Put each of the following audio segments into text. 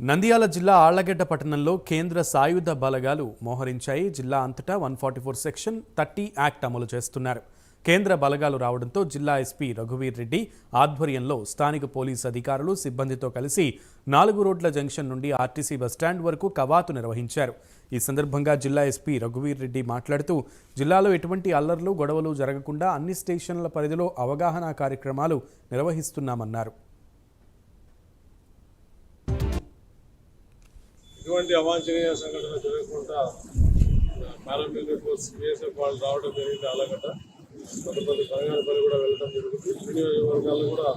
నంద్యాల జిల్లా ఆళ్ళగడ్డ పట్టణంలో కేంద్ర సాయుధ బలగాలు మోహరించాయి. జిల్లా అంతటా one forty four section thirty act అమలు చేస్తున్నారు. కేంద్ర బలగాలు రావడంతో జిల్లా ఎస్పీ రఘువీర్ రెడ్డి ఆధ్వర్యంలో స్థానిక పోలీస్ అధికారులు సిబ్బందితో కలిసి నాలుగు రోడ్ల జంక్షన్ నుండి ఆర్టీసీ బస్టాండ్ వరకు కవాతు నిర్వహించారు. ఈ సందర్భంగా జిల్లా ఎస్పీ రఘువీర్ రెడ్డి మాట్లాడుతూ జిల్లాలో ఎటువంటి అల్లర్లు గొడవలు జరగకుండా అన్ని స్టేషన్ల పరిధిలో అవగాహన కార్యక్రమాలు నిర్వహిస్తున్నామన్నారు. ఎటువంటి అవాంఛనీయ సంఘటన జరగకుండా పారామిలిటరీ ఫోర్స్ బిఎస్ఎఫ్ వాళ్ళు రావడం జరిగింది అలాగట కొంతమంది పని కూడా వెళ్ళడం జరుగుతుంది. వర్గాలు కూడా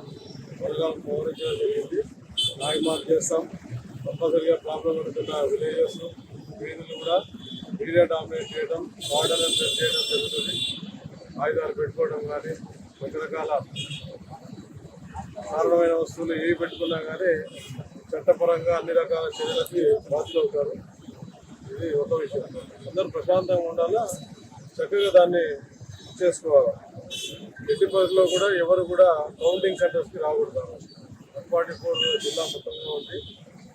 వర్గాలు పౌరించడం జరిగింది. నాయి చేస్తాం. కంపల్సరిగా ప్రాబ్లం ఉంటున్న విలేజెస్ వీధులు కూడా మీడియా డామినేట్ చేయడం ఆర్డర్ చేయడం జరుగుతుంది. ఆయుధాలు పెట్టుకోవడం కానీ రకరకాల కారణమైన వస్తువులు ఏవి పెట్టుకున్నా కానీ చట్టపరంగా అన్ని రకాల చర్యలకి బాధ్యులు అవుతారు. ఇది ఒక విషయం. అందరూ ప్రశాంతంగా ఉండాలా? చక్కగా దాన్ని చేసుకోవాలి? ఎట్టి పరిధిలో కూడా ఎవరు కూడా కౌంటింగ్ సెంటర్స్కి రాకూడదు. వన్ ఫార్టీ ఫోర్ జిల్లా మొత్తంగా ఉంది.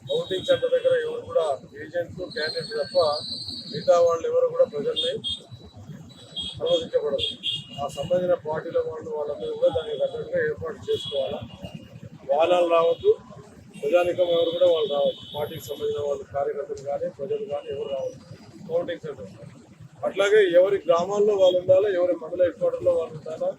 కౌంటింగ్ సెంటర్ దగ్గర ఎవరు కూడా ఏజెంట్స్ క్యాండిడేట్ తప్ప మిగతా వాళ్ళు ఎవరు కూడా ప్రజల్ని అనుమతించబడదు ఆ సంబంధించిన పార్టీల వాళ్ళు వాళ్ళందరూ కూడా దానికి తగ్గట్టుగా ఏర్పాటు చేసుకోవాలా? వాహనాలు రావద్దు. ప్రజానికం ఎవరు కూడా వాళ్ళు రావాలి పార్టీకి సంబంధించిన వాళ్ళు కార్యకర్తలు కానీ ప్రజలు కానీ ఎవరు రావాలి కౌంటింగ్ సెంటర్ అట్లాగే ఎవరి గ్రామాల్లో వాళ్ళు ఉండాలా ఎవరి మండల హెడ్ క్వార్టర్లో వాళ్ళు ఉండాలా